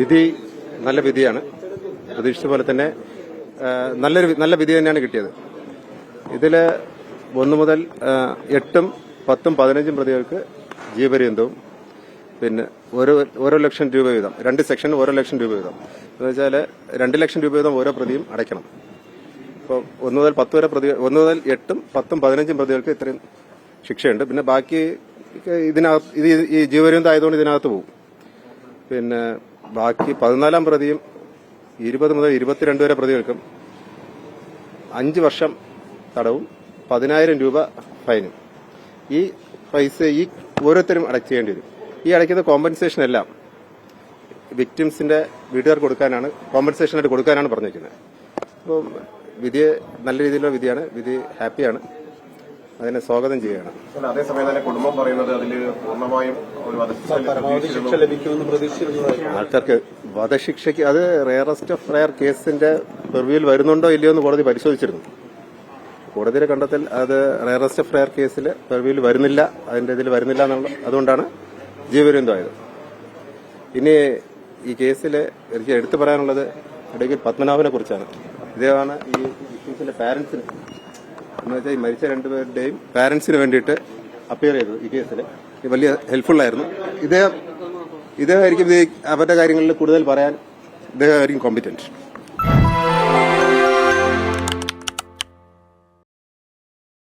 വിധി നല്ല വിധിയാണ്. പ്രതീക്ഷിച്ച പോലെ തന്നെ നല്ലൊരു നല്ല വിധി തന്നെയാണ് കിട്ടിയത്. ഇതിൽ ഒന്ന് മുതൽ എട്ടും പത്തും പതിനഞ്ചും പ്രതികൾക്ക് ജീവപര്യന്തവും പിന്നെ ഓരോ ഓരോ ലക്ഷം രൂപ വീതം രണ്ട് സെക്ഷന് ഓരോ ലക്ഷം രൂപ വീതം. എന്ന് വെച്ചാൽ രണ്ട് ലക്ഷം രൂപ വീതം ഓരോ പ്രതിയും അടയ്ക്കണം. ഇപ്പോൾ ഒന്ന് മുതൽ പത്ത് വരെ പ്രതി ഒന്ന് മുതൽ എട്ടും പത്തും പതിനഞ്ചും പ്രതികൾക്ക് ഇത്രയും ശിക്ഷയുണ്ട്. പിന്നെ ബാക്കി ഇതിനകത്ത് ഇത് ഈ ജീവപര്യന്തം ആയതുകൊണ്ട് ഇതിനകത്ത് പോകും. പിന്നെ ബാക്കി പതിനാലാം പ്രതിയും ഇരുപത് മുതൽ ഇരുപത്തിരണ്ട് വരെ പ്രതികൾക്കും അഞ്ച് വർഷം തടവും പതിനായിരം രൂപ ഫൈനും. ഈ പൈസ ഈ ഓരോരുത്തരും അടയ്ക്കേണ്ടി വരും. ഈ അടയ്ക്കുന്ന കോമ്പൻസേഷൻ എല്ലാം വിക്ടിംസിന്റെ വീട്ടുകാർക്ക് കൊടുക്കാനാണ് കോമ്പൻസേഷനായിട്ട് കൊടുക്കാനാണ് പറഞ്ഞിരിക്കുന്നത്. അപ്പോൾ വിധി നല്ല രീതിയിലുള്ള വിധിയാണ് വിധി ഹാപ്പിയാണ് അതിനെ സ്വാഗതം ചെയ്യണം അതേസമയം തന്നെ കുടുംബം പറയുന്നത് അതിൽ പൂർണമായും ശിക്ഷ ലഭിക്കുമെന്ന് ആൾക്കാർക്ക് വധശിക്ഷയ്ക്ക് അത് റെയറസ്റ്റ് ഓഫ് റെയർ കേസിന്റെ പെർവ്യൂവിൽ വരുന്നുണ്ടോ ഇല്ലയോ എന്ന് കോടതി പരിശോധിച്ചിരുന്നു. കോടതിയുടെ കണ്ടെത്തൽ അത് റെയറസ്റ്റ് ഓഫ് റെയർ കേസിൽ പെർവ്യൂവിൽ വരുന്നില്ല അതിന്റെ ഇതിൽ വരുന്നില്ല എന്നുള്ള അതുകൊണ്ടാണ് ജീവപര്യന്തമായത് ഇനി ഈ കേസിൽ എനിക്ക് എടുത്തു പറയാനുള്ളത് ഇടയ്ക്ക് പത്മനാഭനെ കുറിച്ചാണ്. ഇദ്ദേഹമാണ് ഈ ഇഷ്യൂസിന്റെ പാരന്റ്സിന് എന്ന് വെച്ചാൽ ഈ മരിച്ച രണ്ടുപേരുടെയും പാരന്റ്സിന് വേണ്ടിയിട്ട് അപ്പിയർ ചെയ്തു ഈ കേസിൽ വലിയ ഹെൽപ്ഫുള്ളായിരുന്നു ഇദ്ദേഹം ഇദ്ദേഹമായിരിക്കും അവരുടെ കാര്യങ്ങളിൽ കൂടുതൽ പറയാൻ ഇദ്ദേഹമായിരിക്കും കോമ്പിറ്റന്റ്